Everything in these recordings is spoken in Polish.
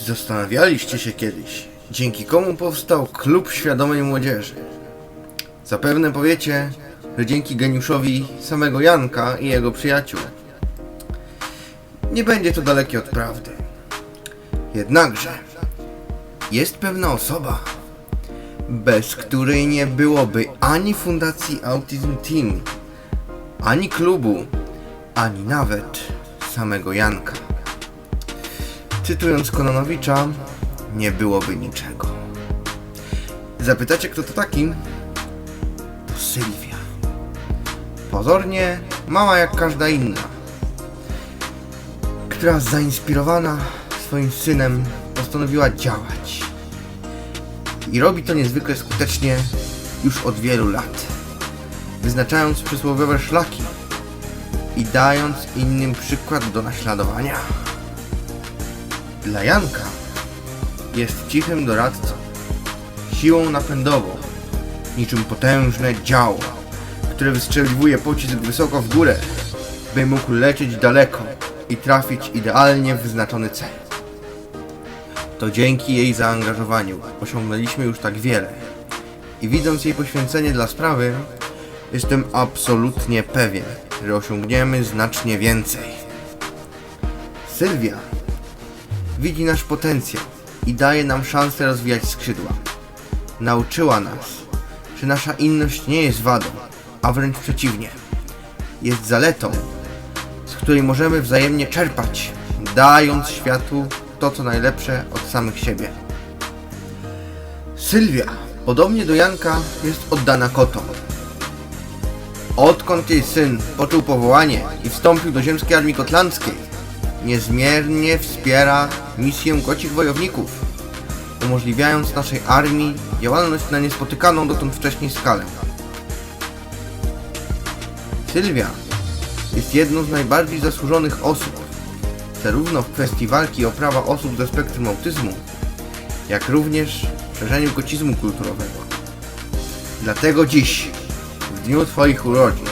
Zastanawialiście się kiedyś, dzięki komu powstał Klub Świadomej Młodzieży. Zapewne powiecie, że dzięki geniuszowi samego Janka i jego przyjaciół. Nie będzie to dalekie od prawdy. Jednakże jest pewna osoba, bez której nie byłoby ani Fundacji Autism Team, ani klubu, ani nawet samego Janka. Cytując Kononowicza, nie byłoby niczego. Zapytacie, kto to taki? To Sylwia. Pozornie mała jak każda inna, która zainspirowana swoim synem postanowiła działać. I robi to niezwykle skutecznie już od wielu lat, wyznaczając przysłowiowe szlaki i dając innym przykład do naśladowania. Dla Janka jest cichym doradcą, siłą napędową, niczym potężne działo, które wystrzeliwuje pocisk wysoko w górę, by mógł lecieć daleko i trafić idealnie w wyznaczony cel. To dzięki jej zaangażowaniu osiągnęliśmy już tak wiele i widząc jej poświęcenie dla sprawy, jestem absolutnie pewien, że osiągniemy znacznie więcej. Sylwia widzi nasz potencjał i daje nam szansę rozwijać skrzydła. Nauczyła nas, że nasza inność nie jest wadą, a wręcz przeciwnie. Jest zaletą, z której możemy wzajemnie czerpać, dając światu to, co najlepsze od samych siebie. Sylwia, podobnie do Janka, jest oddana kotom. Odkąd jej syn poczuł powołanie i wstąpił do ziemskiej armii kotlandzkiej, niezmiernie wspiera misję kocich wojowników, umożliwiając naszej armii działalność na niespotykaną dotąd wcześniej skalę. Sylwia jest jedną z najbardziej zasłużonych osób, zarówno w kwestii walki o prawa osób ze spektrum autyzmu, jak również w szerzeniu kocizmu kulturowego. Dlatego dziś, w dniu Twoich urodzin,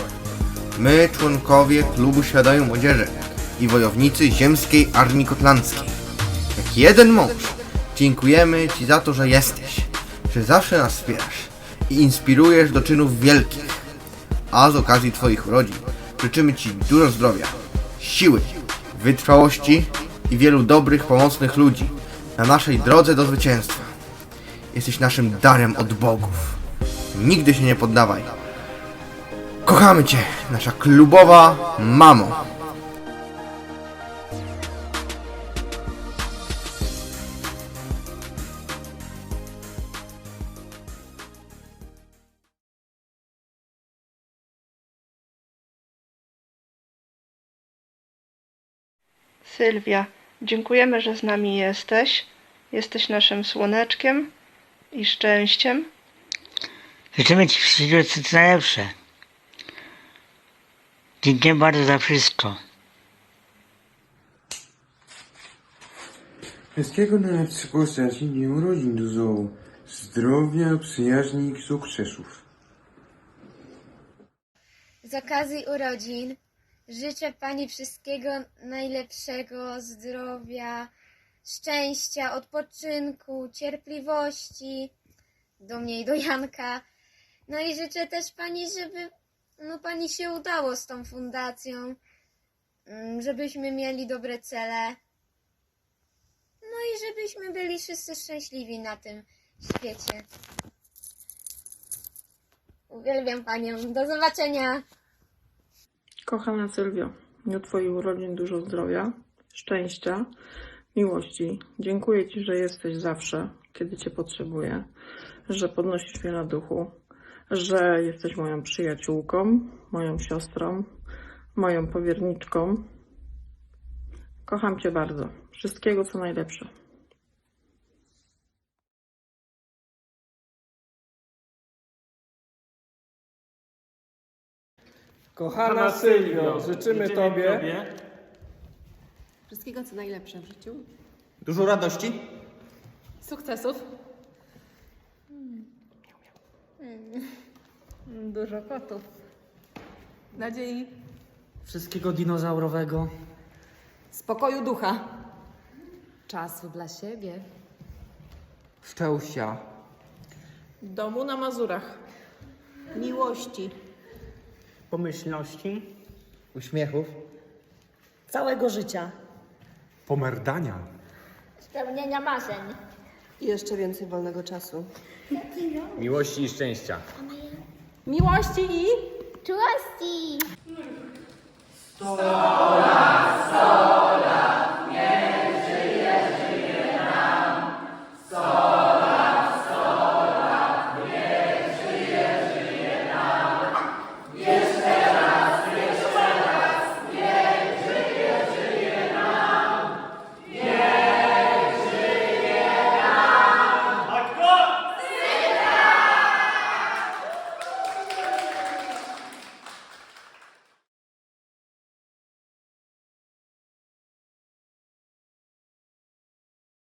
my, członkowie Klubu Świadomej Młodzieży i wojownicy Ziemskiej Armii Kotlandzkiej, jak jeden mąż, dziękujemy Ci za to, że jesteś, że zawsze nas wspierasz i inspirujesz do czynów wielkich. A z okazji Twoich urodzin życzymy Ci dużo zdrowia, siły, wytrwałości i wielu dobrych, pomocnych ludzi na naszej drodze do zwycięstwa. Jesteś naszym darem od bogów. Nigdy się nie poddawaj. Kochamy Cię, nasza klubowa mamo. Sylwia, dziękujemy, że z nami jesteś. Jesteś naszym słoneczkiem i szczęściem. Życzymy Ci wszystkiego co co najlepsze. Dziękuję bardzo za wszystko. Wszystkiego najlepszego w okazji Dnia urodzin dużo zdrowia, przyjaźni i sukcesów. Z okazji urodzin życzę Pani wszystkiego najlepszego, zdrowia, szczęścia, odpoczynku, cierpliwości do mnie i do Janka. No i życzę też Pani, żeby no, Pani się udało z tą fundacją, mm, żebyśmy mieli dobre cele. No i żebyśmy byli wszyscy szczęśliwi na tym świecie. Uwielbiam Panią. Do zobaczenia. Kochana Sylwio, dniu Twoich urodzin dużo zdrowia, szczęścia, miłości. Dziękuję Ci, że jesteś zawsze, kiedy Cię potrzebuję, że podnosisz mnie na duchu, że jesteś moją przyjaciółką, moją siostrą, moją powierniczką. Kocham Cię bardzo. Wszystkiego co najlepsze. Kochana Sylwio, życzymy Tobie Wszystkiego co najlepsze w życiu. Dużo radości, Sukcesów. Dużo kotów. Nadziei. Wszystkiego dinozaurowego. Spokoju ducha. Czasu dla siebie. Szczęścia. Domu na Mazurach. miłości, Pomyślności. Uśmiechów. całego życia, Pomerdania. Spełnienia marzeń. I jeszcze więcej wolnego czasu. Miłości i szczęścia. Miłości i Czułości! Sto lat,